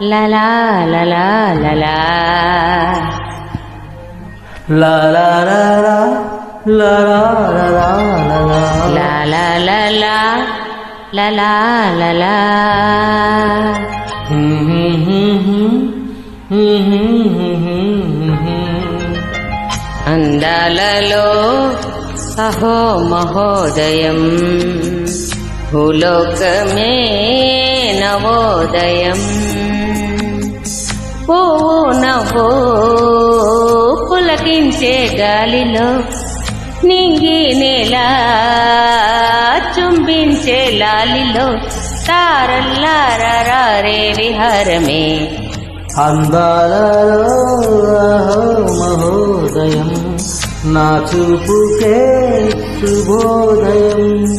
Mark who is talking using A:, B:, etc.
A: లలా లలా లలా
B: లా లా లా లా లా లా లా లా లా.
A: అందాలలో అహో మహోదయం భూలోకమే నవోదయం ఓ నవో పులకించే గాలిలో నింగి నేల చుంబించే లాలిలో తారల్లారే విహారమే.
B: అందాలలో మహోదయం నా చూపుకే శుభోదయం.